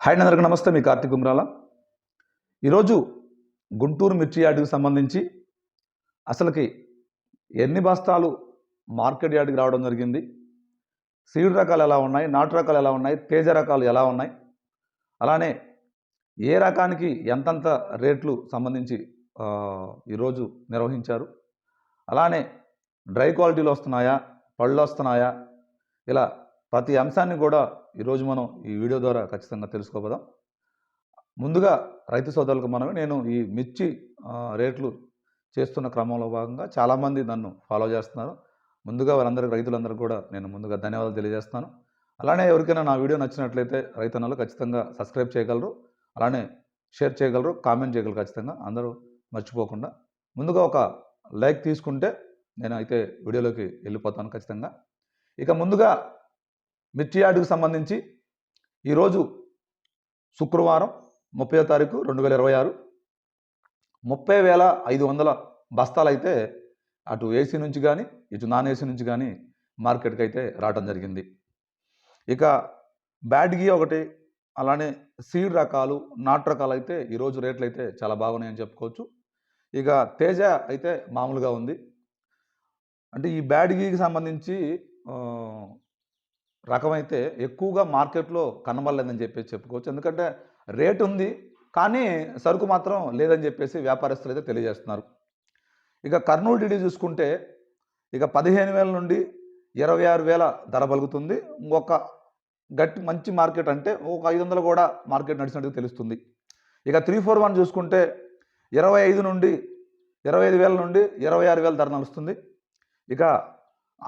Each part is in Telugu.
హాయ్ అందరికీ నమస్తే మీ కార్తీక్ గుమ్రాల ఈరోజు గుంటూరు మిర్చి యార్డుకి సంబంధించి అసలుకి ఎన్ని బస్తాలు మార్కెట్ యార్డ్కి రావడం జరిగింది సీడ్ రకాలు ఎలా ఉన్నాయి నాటు రకాలు ఎలా ఉన్నాయి తేజ రకాలు ఎలా ఉన్నాయి అలానే ఏ రకానికి ఎంతంత రేట్లు సంబంధించి ఈరోజు నిర్వహించారు అలానే డ్రై క్వాలిటీలు వస్తున్నాయా పళ్ళు వస్తున్నాయా ఇలా ప్రతి అంశాన్ని కూడా ఈరోజు మనం ఈ వీడియో ద్వారా ఖచ్చితంగా తెలుసుకోపోదాం ముందుగా రైతు సోదరులకు మనమే నేను ఈ మిర్చి రేట్లు చేస్తున్న క్రమంలో భాగంగా చాలామంది నన్ను ఫాలో చేస్తున్నారు. ముందుగా వారందరికీ రైతులందరికీ కూడా నేను ముందుగా ధన్యవాదాలు తెలియజేస్తాను అలానే ఎవరికైనా నా వీడియో నచ్చినట్లయితే రైతన్నలు ఖచ్చితంగా సబ్స్క్రైబ్ చేయగలరు. అలానే షేర్ చేయగలరు కామెంట్ చేయగలరు ఖచ్చితంగా. అందరూ మర్చిపోకుండా ముందుగా ఒక లైక్ తీసుకుంటే నేను అయితే వీడియోలోకి వెళ్ళిపోతాను ఖచ్చితంగా. ఇక ముందుగా మిర్చి యార్డుకు సంబంధించి ఈరోజు శుక్రవారం ముప్పై తారీఖు రెండు వేల ఇరవై ఆరు. ముప్పై వేల ఐదు వందల బస్తాలు అయితే అటు ఏసీ నుంచి కానీ ఇటు నాన్ ఏసీ నుంచి కానీ మార్కెట్కి అయితే రావడం జరిగింది. ఇక బ్యాడ్గి ఒకటి అలానే సీడ్ రకాలు నాటు రకాలు అయితే ఈరోజు రేట్లు అయితే చాలా బాగున్నాయని చెప్పుకోవచ్చు. ఇక తేజ అయితే మామూలుగా ఉంది. అంటే ఈ బ్యాడ్గీకి సంబంధించి రకమైతే ఎక్కువగా మార్కెట్లో కనబడలేదని చెప్పేసి చెప్పుకోవచ్చు. ఎందుకంటే రేట్ ఉంది కానీ సరుకు మాత్రం లేదని చెప్పేసి వ్యాపారస్తులు అయితే తెలియజేస్తున్నారు. ఇక కర్నూలు డిడి చూసుకుంటే ఇక పదిహేను వేల నుండి ఇరవై ఆరు వేల ధర పలుకుతుంది. ఇంకొక గట్టి మంచి మార్కెట్ అంటే ఒక ఐదు వందలు కూడా మార్కెట్ నడిచినట్టు తెలుస్తుంది. ఇక త్రీ ఫోర్ వన్ చూసుకుంటే ఇరవై ఐదు నుండి ఇరవై ఐదు వేల నుండి ఇరవై ఆరు వేల ధర నడుస్తుంది. ఇక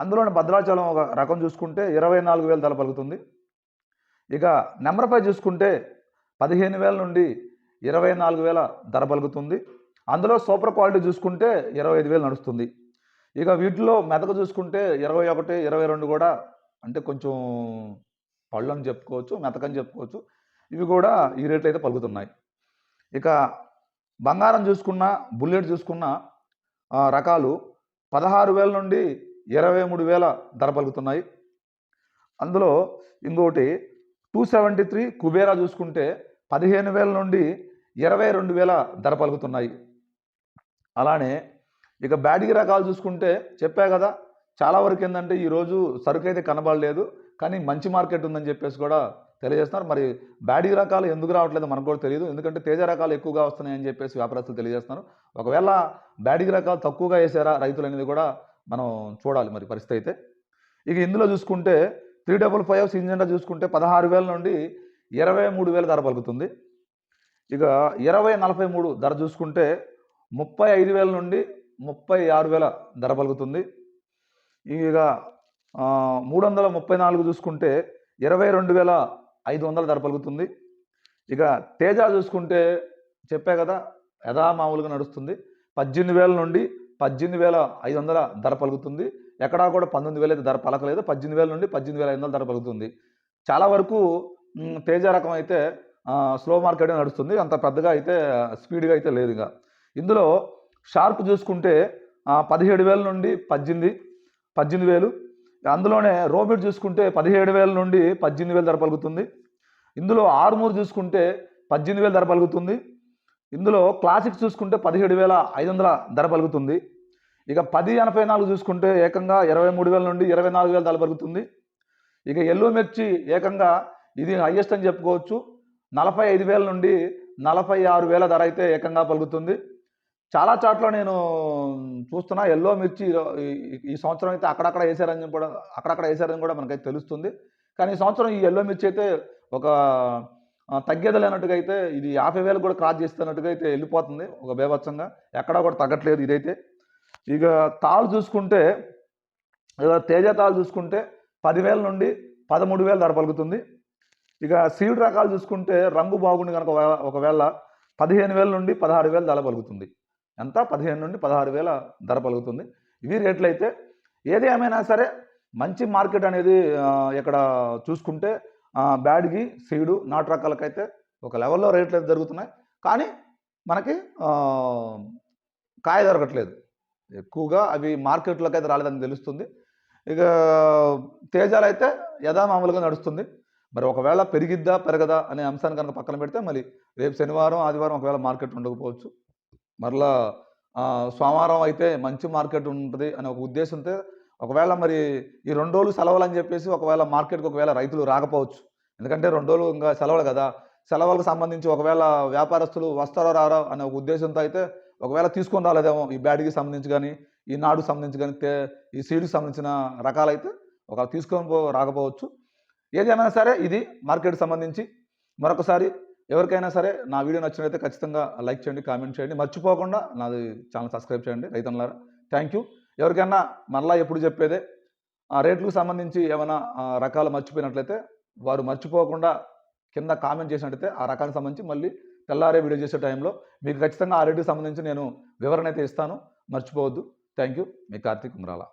అందులోని భద్రాచలం ఒక రకం చూసుకుంటే ఇరవై నాలుగు వేల ధర పలుకుతుంది. ఇక నెంబర్ చూసుకుంటే పదిహేను వేల నుండి ఇరవై నాలుగు వేల ధర పలుకుతుంది. అందులో సూపర్ క్వాలిటీ చూసుకుంటే ఇరవై ఐదు వేలు నడుస్తుంది. ఇక వీటిలో మెదక చూసుకుంటే ఇరవై ఒకటి ఇరవై రెండు కూడా అంటే కొంచెం పళ్ళు అని చెప్పుకోవచ్చు మెతకని చెప్పుకోవచ్చు. ఇవి కూడా ఈ రేట్లు అయితే పలుకుతున్నాయి. ఇక బంగారం చూసుకున్న బుల్లెట్ చూసుకున్న రకాలు పదహారు వేల నుండి ఇరవై మూడు వేల ధర పలుకుతున్నాయి అందులో ఇంకోటి టూ సెవెంటీ త్రీ కుబేరా చూసుకుంటే పదిహేను వేల నుండి ఇరవై రెండు వేల ధర పలుకుతున్నాయి అలానే ఇక బ్యాడిగి రకాలు చూసుకుంటే చెప్పా కదా చాలా వరకు ఏంటంటే ఈరోజు సరుకు అయితే కనబడలేదు కానీ మంచి మార్కెట్ ఉందని చెప్పేసి కూడా తెలియజేస్తున్నారు. మరి బ్యాడిగి రకాలు ఎందుకు రావట్లేదు మనకు కూడా తెలియదు ఎందుకంటే తేజ రకాలు ఎక్కువగా వస్తున్నాయని చెప్పేసి వ్యాపారస్తులు తెలియజేస్తున్నారు. ఒకవేళ బ్యాడిగి రకాలు తక్కువగా వేసారా రైతులు అనేది కూడా మనం చూడాలి మరి పరిస్థితి అయితే. ఇక ఇందులో చూసుకుంటే త్రీ డబుల్ ఫైవ్ సింజెండా చూసుకుంటే పదహారు వేల నుండి ఇరవై మూడు వేల ధర పలుకుతుంది. ఇక ఇరవై నలభై మూడు ధర చూసుకుంటే ముప్పై ఐదు వేల నుండి ముప్పై ఆరు వేల ధర పలుకుతుంది. ఇక మూడు వందల ముప్పై నాలుగు చూసుకుంటే ఇరవై రెండు వేల ఐదు వందల ధర పలుకుతుంది. ఇక తేజ చూసుకుంటే చెప్పే కదా యథామామూలుగా నడుస్తుంది. పద్దెనిమిది వేల నుండి పద్దెనిమిది వేల ఐదు వందల ధర పలుకుతుంది. ఎక్కడా కూడా పంతొమ్మిది వేలు అయితే ధర పలకలేదు. పద్దెనిమిది వేల నుండి పద్దెనిమిది వేల ఐదు వందల ధర పలుకుతుంది. చాలా వరకు తేజ రకం అయితే స్లో మార్కెట్ నడుస్తుంది. అంత పెద్దగా అయితే స్పీడ్గా అయితే లేదు ఇక. ఇందులో షార్ప్ చూసుకుంటే పదిహేడు వేల నుండి పద్దెనిమిది పద్దెనిమిది వేలు. అందులోనే రోబిట్ చూసుకుంటే పదిహేడు వేల నుండి పద్దెనిమిది వేలు ధర పలుకుతుంది. ఇందులో ఆర్మూర్ చూసుకుంటే పద్దెనిమిది వేలు ధర పలుకుతుంది. ఇందులో క్లాసిక్ చూసుకుంటే పదిహేడు వేల ఐదు వందల ధర పలుకుతుంది. ఇక పది ఎనభై నాలుగు చూసుకుంటే ఏకంగా ఇరవై మూడు వేల నుండి ఇరవై నాలుగు వేల తలపరుగుతుంది పలుకుతుంది ఇక ఎల్లో మిర్చి ఏకంగా ఇది హయ్యెస్ట్ అని చెప్పుకోవచ్చు. నలభై ఐదు వేల నుండి నలభై ఆరు వేల ధర అయితే ఏకంగా పలుకుతుంది. చాలా చోట్ల నేను చూస్తున్నా. ఎల్లో మిర్చి ఈ- సంవత్సరం అయితే అక్కడక్కడ వేసారని కూడా అక్కడక్కడ వేసారని కూడా మనకైతే తెలుస్తుంది. కానీ ఈ సంవత్సరం ఈ ఎల్లో మిర్చి అయితే ఒక ఆ, తగ్గేది లేనట్టుగా అయితే ఇది యాభై వేలు కూడా క్రాస్ చేస్తున్నట్టుగా అయితే వెళ్ళిపోతుంది. ఒక బేభత్సంగా. ఎక్కడా కూడా తగ్గట్లేదు ఇదైతే. ఇక తాళ్ళు చూసుకుంటే ఇక తేజ తాళ్ళు చూసుకుంటే పదివేల నుండి పదమూడు వేలు ధర పలుకుతుంది. ఇక సీడ్ రకాలు చూసుకుంటే రంగు బాగుండి కనుక ఒకవేళ పదిహేను వేల నుండి పదహారు వేల ధర పలుకుతుంది. ఎంత? పదిహేను నుండి పదహారు వేల ధర పలుకుతుంది. ఇవి రేట్లు అయితే ఏది ఏమైనా సరే మంచి మార్కెట్ అనేది ఇక్కడ చూసుకుంటే బ్యాడ్కి సీడు నాటు రకాలకైతే ఒక లెవెల్లో రేట్లు అయితే జరుగుతున్నాయి. కానీ మనకి కాయ దొరకట్లేదు. ఎక్కువగా అవి మార్కెట్లోకి అయితే రాలేదని తెలుస్తుంది. ఇక తేజాలు అయితే యథామామూలుగా నడుస్తుంది. మరి ఒకవేళ పెరిగిద్దా పెరగదా అనే అంశాన్ని కనుక పక్కన పెడితే మళ్ళీ రేపు శనివారం ఆదివారం ఒకవేళ మార్కెట్ ఉండకపోవచ్చు. మరలా సోమవారం అయితే మంచి మార్కెట్ ఉంటుంది అనే ఒక ఉద్దేశంతో ఒకవేళ మరి ఈ రెండు రోజులు సెలవులు అని చెప్పేసి ఒకవేళ మార్కెట్కి ఒకవేళ రైతులు రాకపోవచ్చు. ఎందుకంటే రెండు రోజులు ఇంకా సెలవులు కదా. సెలవులకు సంబంధించి ఒకవేళ వ్యాపారస్తులు వస్తారో రారో అనే ఒక ఉద్దేశంతో అయితే ఒకవేళ తీసుకొని రాలేదేమో ఈ బ్యాడ్కి సంబంధించి కానీ ఈ నాడుకు సంబంధించి కానీ ఈ సీడ్కి సంబంధించిన రకాలైతే ఒకవేళ తీసుకొని పో రాకపోవచ్చు. ఏదైనా సరే ఇది మార్కెట్ సంబంధించి మరొకసారి ఎవరికైనా సరే నా వీడియో నచ్చినట్లయితే ఖచ్చితంగా లైక్ చేయండి కామెంట్ చేయండి. మర్చిపోకుండా నాది ఛానల్ సబ్స్క్రైబ్ చేయండి రైతన్నలారా. థ్యాంక్ యూ ఎవరికైనా మరలా ఎప్పుడు చెప్పేదే ఆ రేట్లకు సంబంధించి ఏమైనా రకాలు మర్చిపోయినట్లయితే వారు మర్చిపోకుండా కింద కామెంట్ చేసినట్లయితే ఆ రకానికి సంబంధించి మళ్ళీ తెల్లారే వీడియో చేసే టైంలో మీకు ఖచ్చితంగా ఆ రేటుకి సంబంధించి నేను వివరణ అయితే ఇస్తాను. మర్చిపోవద్దు. థ్యాంక్ యూ మీ కార్తీక్ ఉమ్రాలా.